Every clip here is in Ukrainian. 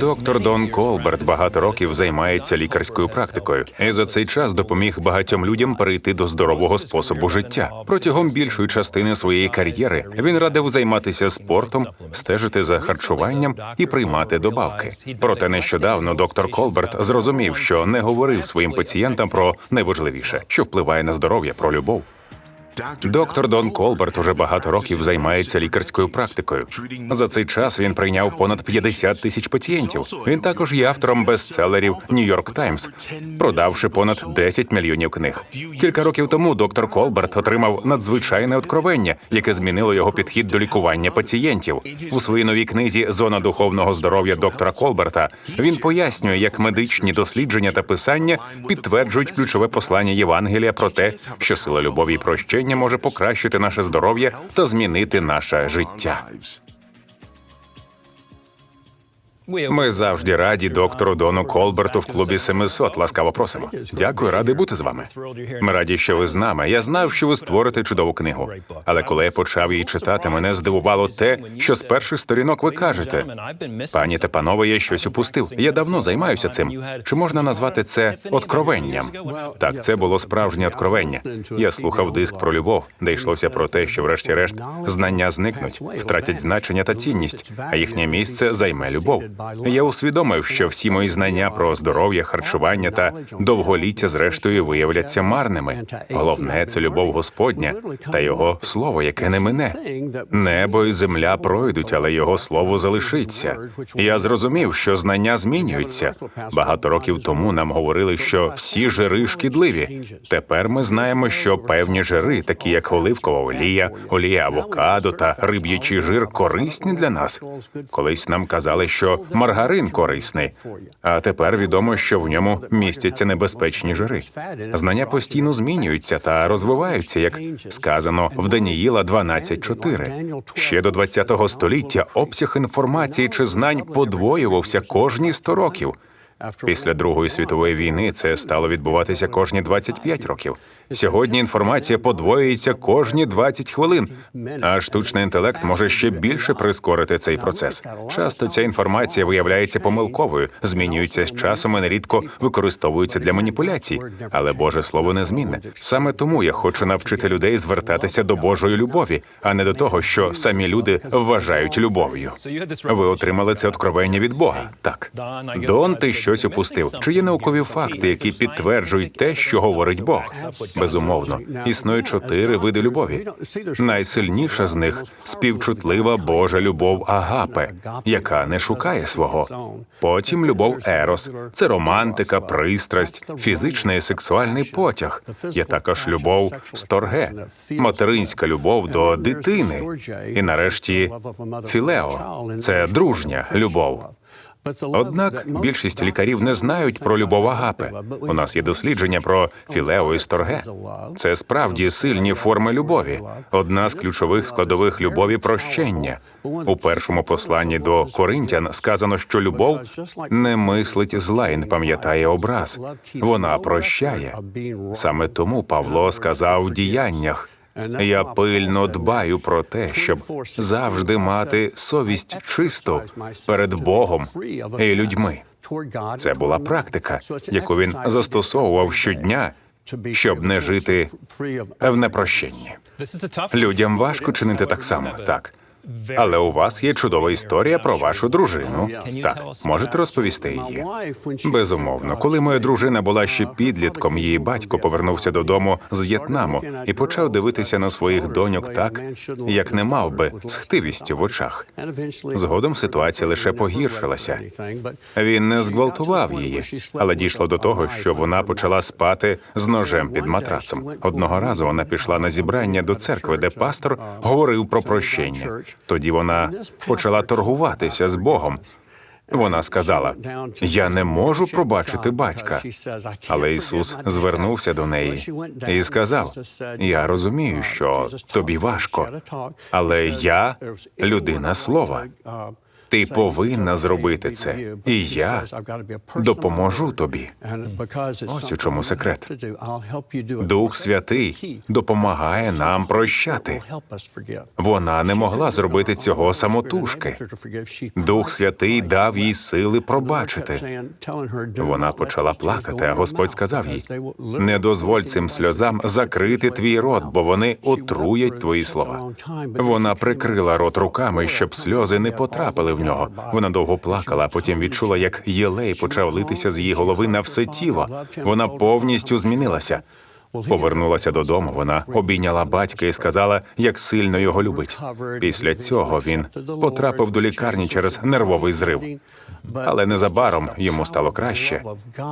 Доктор Дон Колберт багато років займається лікарською практикою, і за цей час допоміг багатьом людям перейти до здорового способу життя. Протягом більшої частини своєї кар'єри він радив займатися спортом, стежити за харчуванням і приймати добавки. Проте нещодавно доктор Колберт зрозумів, що не говорив своїм пацієнтам про найважливіше, що впливає на здоров'я, про любов. Доктор Дон Колберт уже багато років займається лікарською практикою. За цей час він прийняв понад 50 тисяч пацієнтів. Він також є автором бестселерів Нью-Йорк Таймс, продавши понад 10 мільйонів книг. Кілька років тому доктор Колберт отримав надзвичайне откровення, яке змінило його підхід до лікування пацієнтів. У своїй новій книзі Зона духовного здоров'я доктора Колберта він пояснює, як медичні дослідження та писання підтверджують ключове послання Євангелія про те, що сила любові і прощення може покращити наше здоров'я та змінити наше життя. Ми завжди раді доктору Дону Колберту в клубі 700. Ласкаво просимо. Дякую, радий бути з вами. Ми раді, що ви з нами. Я знав, що ви створите чудову книгу. Але коли я почав її читати, мене здивувало те, що з перших сторінок ви кажете. Пані та панове, я щось упустив. Я давно займаюся цим. Чи можна назвати це откровенням? Так, це було справжнє откровення. Я слухав диск про любов, де йшлося про те, що, врешті-решт, знання зникнуть, втратять значення та цінність, а їхнє місце займе любов. Я усвідомив, що всі мої знання про здоров'я, харчування та довголіття, зрештою, виявляться марними. Головне це любов Господня та його слово, яке не мине. Небо і земля пройдуть, але його слово залишиться. Я зрозумів, що знання змінюються. Багато років тому нам говорили, що всі жири шкідливі. Тепер ми знаємо, що певні жири, такі як оливкова олія, олія авокадо та риб'ячий жир, корисні для нас. Колись нам казали, що маргарин корисний, а тепер відомо, що в ньому містяться небезпечні жири. Знання постійно змінюються та розвиваються, як сказано в Даніїла 12.4. Ще до 20-го століття обсяг інформації чи знань подвоювався кожні 100 років. Після Другої світової війни це стало відбуватися кожні 25 років. Сьогодні інформація подвоюється кожні 20 хвилин, а штучний інтелект може ще більше прискорити цей процес. Часто ця інформація виявляється помилковою, змінюється з часом і нерідко використовується для маніпуляцій. Але Боже Слово незмінне. Саме тому я хочу навчити людей звертатися до Божої любові, а не до того, що самі люди вважають любов'ю. Ви отримали це откровення від Бога. Так, Дон, ти щось упустив. Чи є наукові факти, які підтверджують те, що говорить Бог? Безумовно, існує чотири види любові. Найсильніша з них співчутлива Божа любов Агапе, яка не шукає свого. Потім любов Ерос це романтика, пристрасть, фізичний і сексуальний потяг. Є також любов Сторге, материнська любов до дитини. І нарешті Філео це дружня любов. Однак більшість лікарів не знають про любов Агапе. У нас є дослідження про філео і сторге. Це справді сильні форми любові. Одна з ключових складових любові прощення. У першому посланні до Коринтян сказано, що любов не мислить зла і не пам'ятає образ. Вона прощає. Саме тому Павло сказав в діяннях. Я пильно дбаю про те, щоб завжди мати совість чисту перед Богом і людьми. Це була практика, яку він застосовував щодня, щоб не жити в непрощенні. Людям важко чинити так само, так. Але у вас є чудова історія про вашу дружину. Так, можете розповісти її? Безумовно, коли моя дружина була ще підлітком, її батько повернувся додому з В'єтнаму і почав дивитися на своїх доньок так, як не мав би з хтивістю в очах. Згодом ситуація лише погіршилася. Він не зґвалтував її, але дійшло до того, що вона почала спати з ножем під матрацом. Одного разу вона пішла на зібрання до церкви, де пастор говорив про прощення. Тоді вона почала торгуватися з Богом. Вона сказала: Я не можу пробачити батька. Але Ісус звернувся до неї і сказав: Я розумію, що тобі важко, але я людина слова. Ти повинна зробити це, і я допоможу тобі. Ось у чому секрет. Дух Святий допомагає нам прощати. Вона не могла зробити цього самотужки. Дух Святий дав їй сили пробачити. Вона почала плакати, а Господь сказав їй: не дозволь цим сльозам закрити твій рот, бо вони отруять твої слова. Вона прикрила рот руками, щоб сльози не потрапили в нього. Вона довго плакала, а потім відчула, як єлей почав литися з її голови на все тіло. Вона повністю змінилася. Повернулася додому. Вона обійняла батька і сказала, як сильно його любить. Після цього він потрапив до лікарні через нервовий зрив. Але незабаром йому стало краще,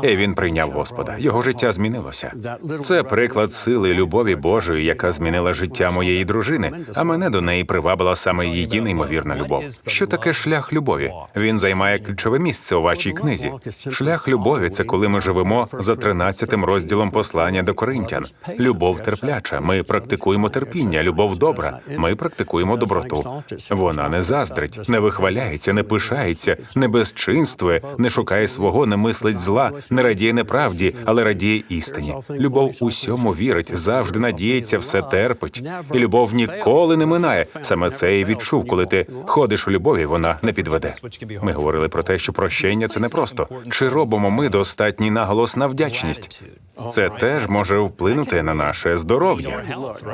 і він прийняв Господа. Його життя змінилося. Це приклад сили любові Божої, яка змінила життя моєї дружини, а мене до неї привабила саме її неймовірна любов. Що таке шлях любові? Він займає ключове місце у вашій книзі. Шлях любові це коли ми живемо за 13 розділом послання до Коринтян. Любов терпляча. Ми практикуємо терпіння, любов добра. Ми практикуємо доброту. Вона не заздрить, не вихваляється, не пишається, не безчинствує, не шукає свого, не мислить зла, не радіє неправді, але радіє істині. Любов усьому вірить, завжди надіється, все терпить. І любов ніколи не минає. Саме це і відчув, коли ти ходиш у любові, вона не підведе. Ми говорили про те, що прощення це не просто. Чи робимо ми достатній наголос на вдячність? Це теж може вплинути на наше здоров'я.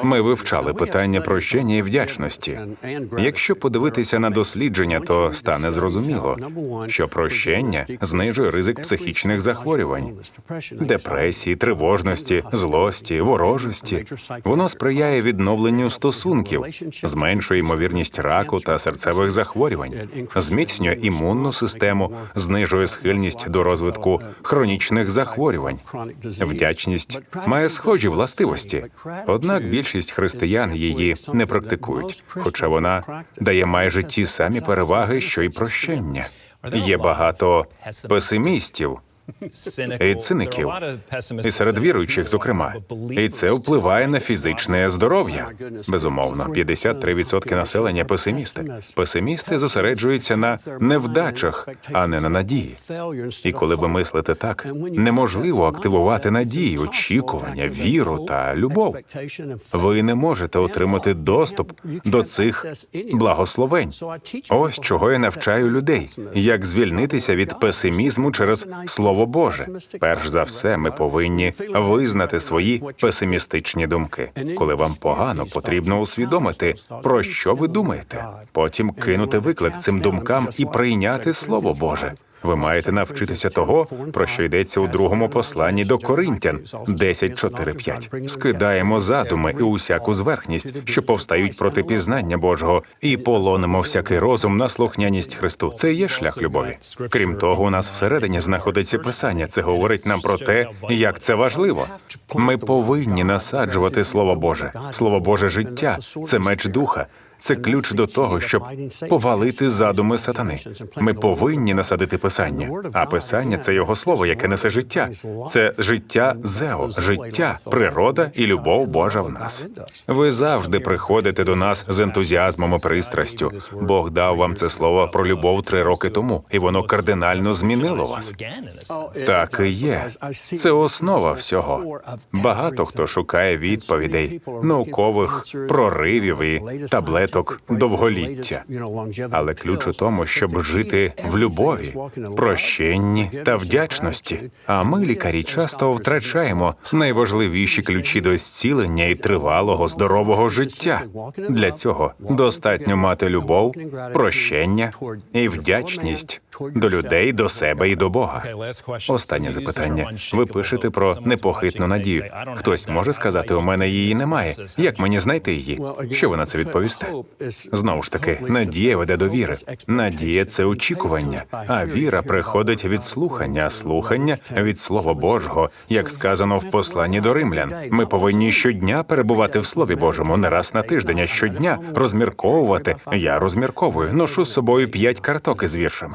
Ми вивчали питання прощення і вдячності. Якщо подивитися на дослідження, то стане зрозуміло, що прощення знижує ризик психічних захворювань, депресії, тривожності, злості, ворожості. Воно сприяє відновленню стосунків, зменшує ймовірність раку та серцевих захворювань, зміцнює імунну систему, знижує схильність до розвитку хронічних захворювань. Вдячність має схожі властивості, однак більшість християн її не практикують, хоча вона дає майже ті самі переваги, що й прощення. Є багато песимістів і циників, і серед віруючих, зокрема, і це впливає на фізичне здоров'я. Безумовно, 53% населення песимісти. Песимісти зосереджуються на невдачах, а не на надії. І коли ви мислите так, неможливо активувати надії, очікування, віру та любов. Ви не можете отримати доступ до цих благословень. Ось чого я навчаю людей, як звільнитися від песимізму через слово Боже. Перш за все, ми повинні визнати свої песимістичні думки. Коли вам погано, потрібно усвідомити, про що ви думаєте. Потім кинути виклик цим думкам і прийняти слово Боже. Ви маєте навчитися того, про що йдеться у другому посланні до Коринтян 10.4.5. Скидаємо задуми і усяку зверхність, що повстають проти пізнання Божого, і полонимо всякий розум на слухняність Христу. Це є шлях любові. Крім того, у нас всередині знаходиться писання. Це говорить нам про те, як це важливо. Ми повинні насаджувати Слово Боже. Слово Боже життя це меч духа. Це ключ до того, щоб повалити задуми сатани. Ми повинні насадити писання. А писання це його слово, яке несе життя. Це життя зео, життя, природа і любов Божа в нас. Ви завжди приходите до нас з ентузіазмом і пристрастю. Бог дав вам це слово про любов три роки тому, і воно кардинально змінило вас. Так і є. Це основа всього. Багато хто шукає відповідей, наукових проривів і таблеток довголіття. Але ключ у тому, щоб жити в любові, прощенні та вдячності. А ми, лікарі, часто втрачаємо найважливіші ключі до зцілення і тривалого здорового життя. Для цього достатньо мати любов, прощення і вдячність до людей, до себе і до Бога. Останнє запитання. Ви пишете про непохитну надію. Хтось може сказати, у мене її немає. Як мені знайти її? Що ви на це відповісте? Знову ж таки, надія веде до віри. Надія це очікування, а віра приходить від слухання, а слухання від Слова Божого, як сказано в посланні до римлян. Ми повинні щодня перебувати в Слові Божому, не раз на тиждень, а щодня розмірковувати. Я розмірковую, ношу з собою п'ять карток із віршами.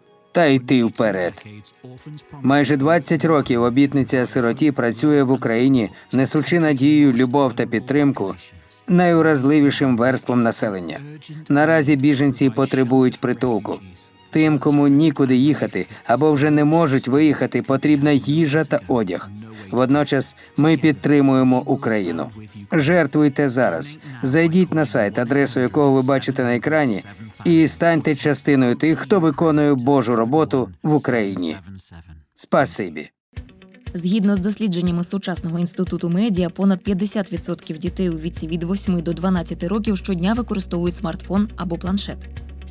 та йти вперед. Майже 20 років обітниця сироті працює в Україні, несучи надію, любов та підтримку найуразливішим верством населення. Наразі біженці потребують притулку. Тим, кому нікуди їхати або вже не можуть виїхати, потрібна їжа та одяг. Водночас ми підтримуємо Україну. Жертвуйте зараз. Зайдіть на сайт, адресу якого ви бачите на екрані, і станьте частиною тих, хто виконує Божу роботу в Україні. Спасибі. Згідно з дослідженнями сучасного інституту медіа, понад 50% дітей у віці від 8 до 12 років щодня використовують смартфон або планшет.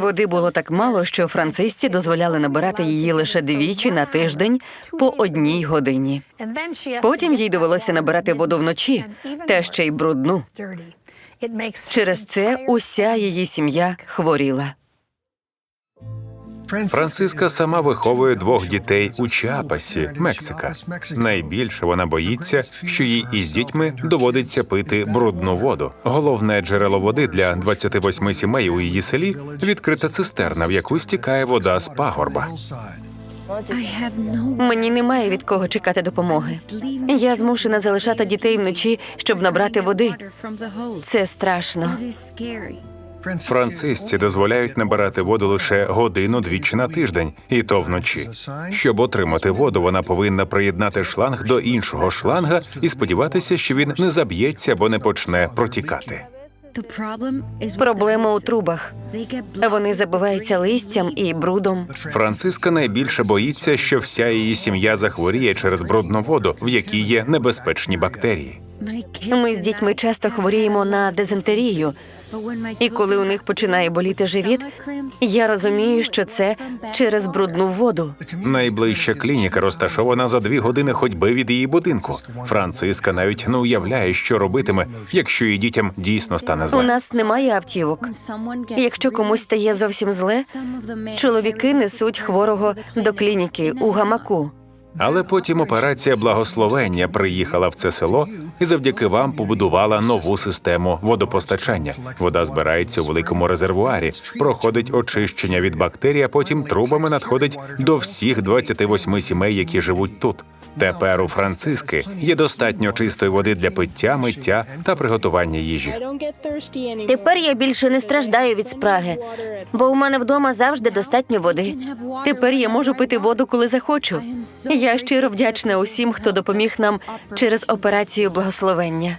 Води було так мало, що францисці дозволяли набирати її лише двічі на тиждень по одній годині. Потім їй довелося набирати воду вночі, та ще й брудну. Через це уся її сім'я хворіла. Франциска сама виховує двох дітей у Чіапасі, Мексика. Найбільше вона боїться, що їй із дітьми доводиться пити брудну воду. Головне джерело води для 28 сімей у її селі відкрита цистерна, в яку стікає вода з пагорба. Мені немає від кого чекати допомоги. Я змушена залишати дітей вночі, щоб набрати води. Це страшно. Францисці дозволяють набирати воду лише годину двічі на тиждень, і то вночі. Щоб отримати воду, вона повинна приєднати шланг до іншого шланга і сподіватися, що він не заб'ється або не почне протікати. Проблема у трубах. Вони забиваються листям і брудом. Франциска найбільше боїться, що вся її сім'я захворіє через брудну воду, в якій є небезпечні бактерії. Ми з дітьми часто хворіємо на дизентерію, і коли у них починає боліти живіт, я розумію, що це через брудну воду. Найближча клініка розташована за дві години ходьби від її будинку. Франциска навіть не уявляє, що робитиме, якщо її дітям дійсно стане У нас немає автівок. Якщо комусь стає зовсім зле, чоловіки несуть хворого до клініки у гамаку. Але потім операція благословення приїхала в це село і завдяки вам побудувала нову систему водопостачання. Вода збирається у великому резервуарі, проходить очищення від бактерій, а потім трубами надходить до всіх 28 сімей, які живуть тут. Тепер у Франциски є достатньо чистої води для пиття, миття та приготування їжі. Тепер я більше не страждаю від спраги, бо у мене вдома завжди достатньо води. Тепер я можу пити воду, коли захочу. Я щиро вдячна усім, хто допоміг нам через операцію благословення.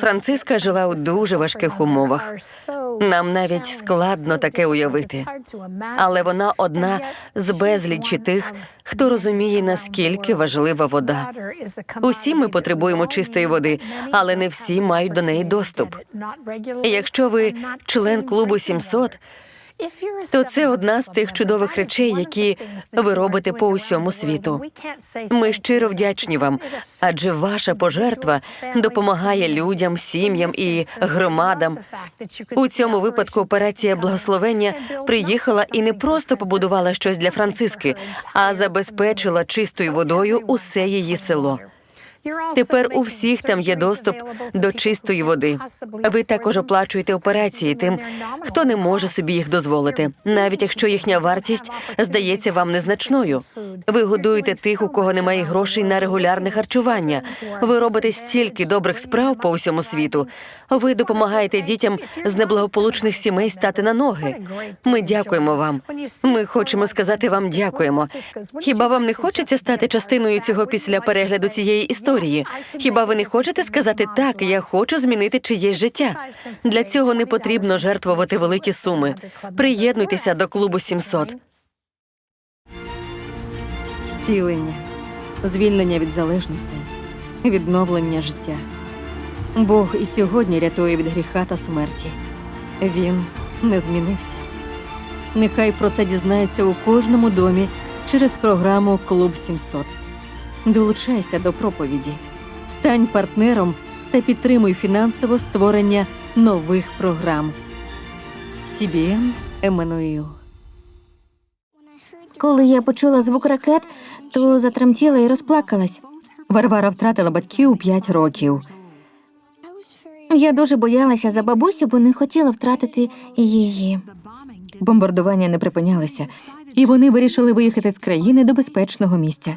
Франциска жила у дуже важких умовах. Нам навіть складно таке уявити. Але вона одна з безлічі тих, хто розуміє, наскільки важлива вода. Усі ми потребуємо чистої води, але не всі мають до неї доступ. Якщо ви член клубу 700, то це одна з тих чудових речей, які ви робите по усьому світу. Ми щиро вдячні вам, адже ваша пожертва допомагає людям, сім'ям і громадам. У цьому випадку операція благословення приїхала і не просто побудувала щось для Франциски, а забезпечила чистою водою усе її село. Тепер у всіх там є доступ до чистої води. Ви також оплачуєте операції тим, хто не може собі їх дозволити, навіть якщо їхня вартість здається вам незначною. Ви годуєте тих, у кого немає грошей на регулярне харчування. Ви робите стільки добрих справ по усьому світу. Ви допомагаєте дітям з неблагополучних сімей стати на ноги. Ми дякуємо вам. Ми хочемо сказати вам дякуємо. Хіба вам не хочеться стати частиною цього після перегляду цієї історії? Хіба ви не хочете сказати так, я хочу змінити чиєсь життя? Для цього не потрібно жертвувати великі суми. Приєднуйтеся до клубу 700. Зцілення, звільнення від залежностей, відновлення життя. Бог і сьогодні рятує від гріха та смерті. Він не змінився. Нехай про це дізнається у кожному домі через програму Клуб 700. Долучайся до проповіді, стань партнером та підтримуй фінансово створення нових програм. CBN Еммануїл. Коли я почула звук ракет, то затремтіла і розплакалась. Варвара втратила батьків у 5 років. Я дуже боялася за бабусю, бо не хотіла втратити її. Бомбардування не припинялися, і вони вирішили виїхати з країни до безпечного місця.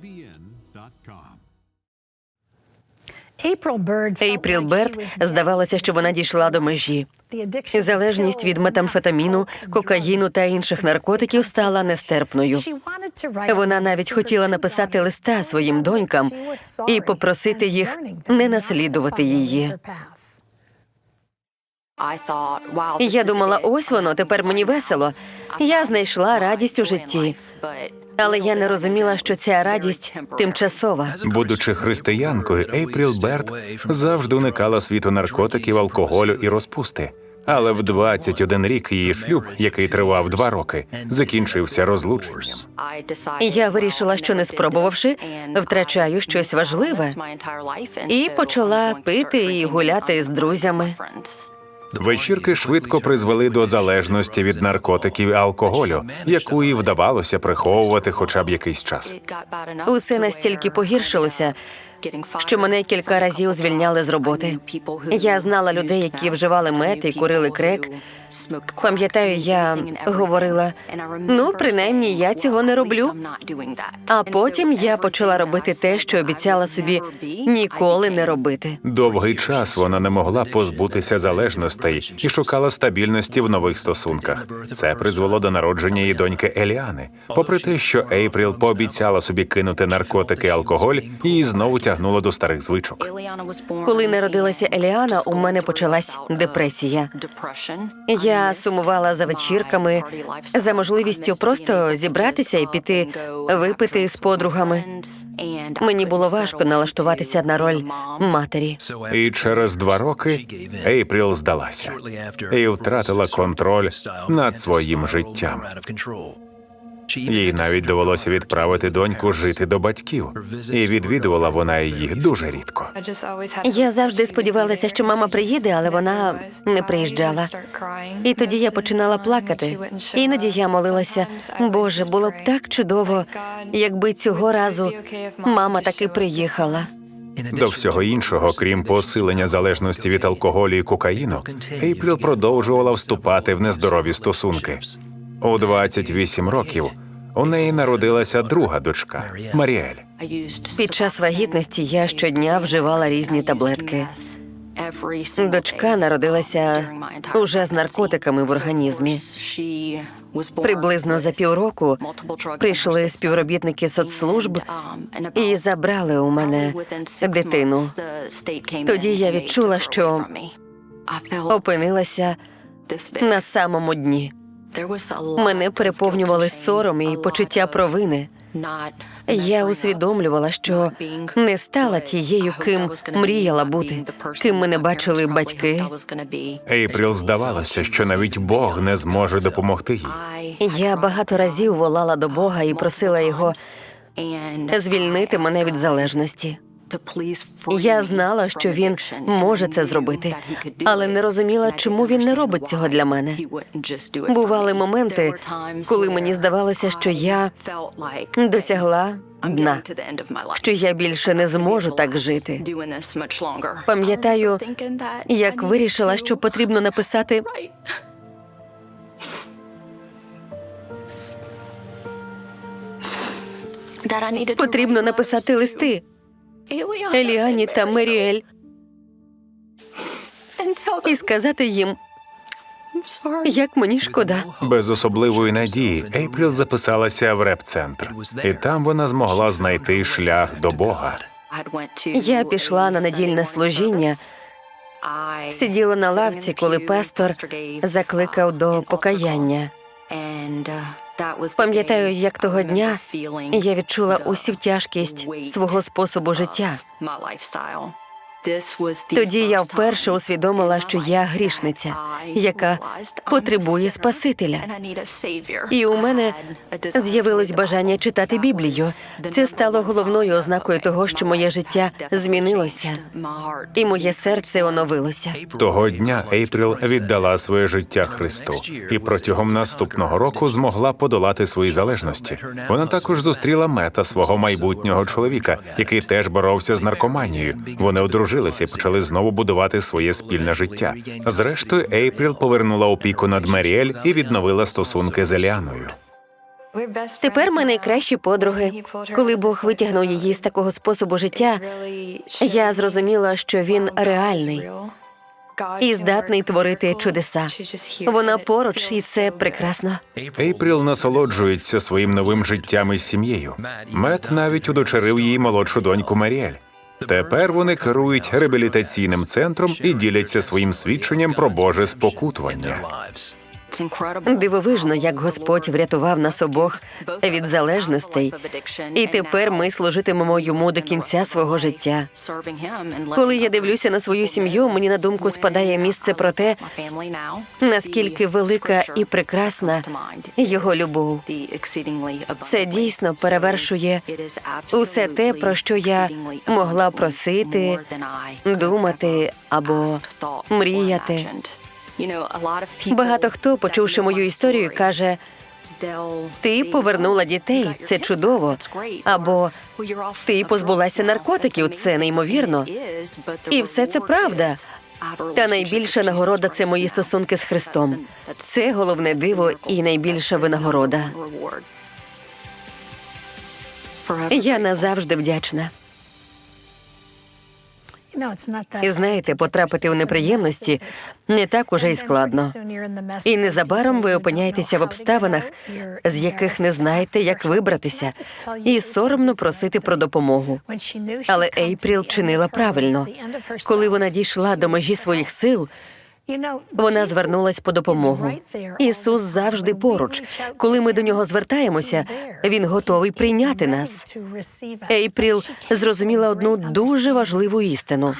Ейпріл Берт здавалося, що вона дійшла до межі. Залежність від метамфетаміну, кокаїну та інших наркотиків стала нестерпною. Вона навіть хотіла написати листа своїм донькам і попросити їх не наслідувати її. Я думала, ось воно, тепер мені весело. Я знайшла радість у житті. Але я не розуміла, що ця радість тимчасова. Будучи християнкою, Ейпріл Берт завжди уникала світу наркотиків, алкоголю і розпусти. Але в 21 рік її шлюб, який тривав два роки, закінчився розлученням. Я вирішила, що не спробувавши, втрачаю щось важливе. І почала пити і гуляти з друзями. Вечірки швидко призвели до залежності від наркотиків і алкоголю, яку їй вдавалося приховувати хоча б якийсь час. Усе настільки погіршилося, що мене кілька разів звільняли з роботи. Я знала людей, які вживали мед і курили крек. Пам'ятаю, я говорила: ну, принаймні, я цього не роблю. А потім я почала робити те, що обіцяла собі ніколи не робити. Довгий час вона не могла позбутися залежностей і шукала стабільності в нових стосунках. Це призвело до народження її доньки Еліани. Попри те, що Ейпріл пообіцяла собі кинути наркотики і алкоголь, її знову тягнуло до старих звичок. Коли народилася Еліана, у мене почалась депресія. Я сумувала за вечірками, за можливістю просто зібратися і піти випити з подругами. Мені було важко налаштуватися на роль матері. І через два роки Ейпріл здалася і втратила контроль над своїм життям. Їй навіть довелося відправити доньку жити до батьків, і відвідувала вона її дуже рідко. Я завжди сподівалася, що мама приїде, але вона не приїжджала. І тоді я починала плакати. Іноді я молилася, Боже, було б так чудово, якби цього разу мама таки приїхала. До всього іншого, крім посилення залежності від алкоголю і кокаїну, Ейпріл продовжувала вступати в нездорові стосунки. У 28 років у неї народилася друга дочка Маріель. Під час вагітності я щодня вживала різні таблетки. Дочка народилася уже з наркотиками в організмі. Приблизно за півроку прийшли співробітники соцслужб і забрали у мене дитину. Тоді я відчула, що опинилася на самому дні. Мене переповнювали сором і почуття провини. Я усвідомлювала, що не стала тією, ким мріяла бути, ким мене бачили батьки. Ейпріл здавалося, що навіть Бог не зможе допомогти їй. Я багато разів волала до Бога і просила його звільнити мене від залежності. Я знала, що він може це зробити, але не розуміла, чому він не робить цього для мене. Бували моменти, коли мені здавалося, що я досягла дна, що я більше не зможу так жити. Пам'ятаю, як вирішила, що потрібно написати потрібно написати листи Еліані та Меріель і сказати їм, як мені шкода. Без особливої надії Ейпріл записалася в реп-центр, і там вона змогла знайти шлях до Бога. Я пішла на недільне служіння, сиділа на лавці, коли пастор закликав до покаяння. Пам'ятаю, як того дня я відчула усю тяжкість свого способу життя. Тоді я вперше усвідомила, що я грішниця, яка потребує Спасителя. І у мене з'явилось бажання читати Біблію. Це стало головною ознакою того, що моє життя змінилося, і моє серце оновилося. Того дня Ейпріл віддала своє життя Христу і протягом наступного року змогла подолати свої залежності. Вона також зустріла мета свого майбутнього чоловіка, який теж боровся з наркоманією. Вони одружилися і почали знову будувати своє спільне життя. Зрештою, Ейпріл повернула опіку над Меріель і відновила стосунки з Еліаною. Тепер ми найкращі подруги. Коли Бог витягнув її з такого способу життя, я зрозуміла, що він реальний і здатний творити чудеса. Вона поруч, і це прекрасно. Ейпріл насолоджується своїм новим життям із сім'єю. Мет навіть удочерив її молодшу доньку Маріель. Тепер вони керують реабілітаційним центром і діляться своїм свідченням про Боже спокутування. Дивовижно, як Господь врятував нас обох від залежностей, і тепер ми служитимемо йому до кінця свого життя. Коли я дивлюся на свою сім'ю, мені на думку спадає місце про те, наскільки велика і прекрасна його любов. Це дійсно перевершує усе те, про що я могла просити, думати або мріяти. Багато хто, почувши мою історію, каже: ти повернула дітей, це чудово. Або ти позбулася наркотиків, це неймовірно. І все це правда. Та найбільша нагорода це мої стосунки з Христом. Це головне диво і найбільша винагорода. Я назавжди вдячна. І знаєте, потрапити у неприємності не так уже й складно. І незабаром ви опиняєтеся в обставинах, з яких не знаєте, як вибратися, і соромно просити про допомогу. Але Ейпріл чинила правильно. Коли вона дійшла до межі своїх сил, вона звернулась по допомогу. Ісус завжди поруч. Коли ми до нього звертаємося, він готовий прийняти нас. Ейпріл зрозуміла одну дуже важливу істину: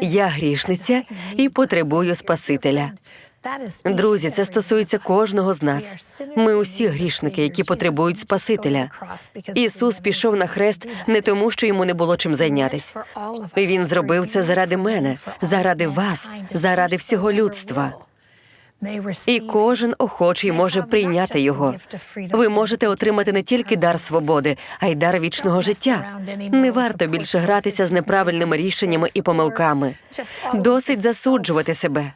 я грішниця і потребую Спасителя. Друзі, це стосується кожного з нас. Ми усі грішники, які потребують Спасителя. Ісус пішов на хрест не тому, що йому не було чим зайнятись. Він зробив це заради мене, заради вас, заради всього людства. І кожен охочий може прийняти його. Ви можете отримати не тільки дар свободи, а й дар вічного життя. Не варто більше гратися з неправильними рішеннями і помилками. Досить засуджувати себе.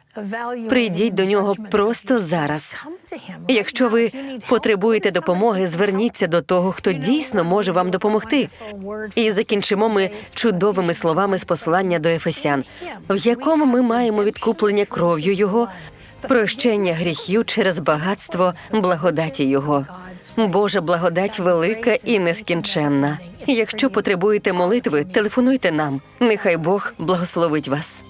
Прийдіть до нього просто зараз. Якщо ви потребуєте допомоги, зверніться до того, хто дійсно може вам допомогти. І закінчимо ми чудовими словами з послання до Ефесян, в якому ми маємо відкуплення кров'ю Його, прощення гріхів через багатство благодаті Його. Божа благодать велика і нескінченна. Якщо потребуєте молитви, телефонуйте нам. Нехай Бог благословить вас.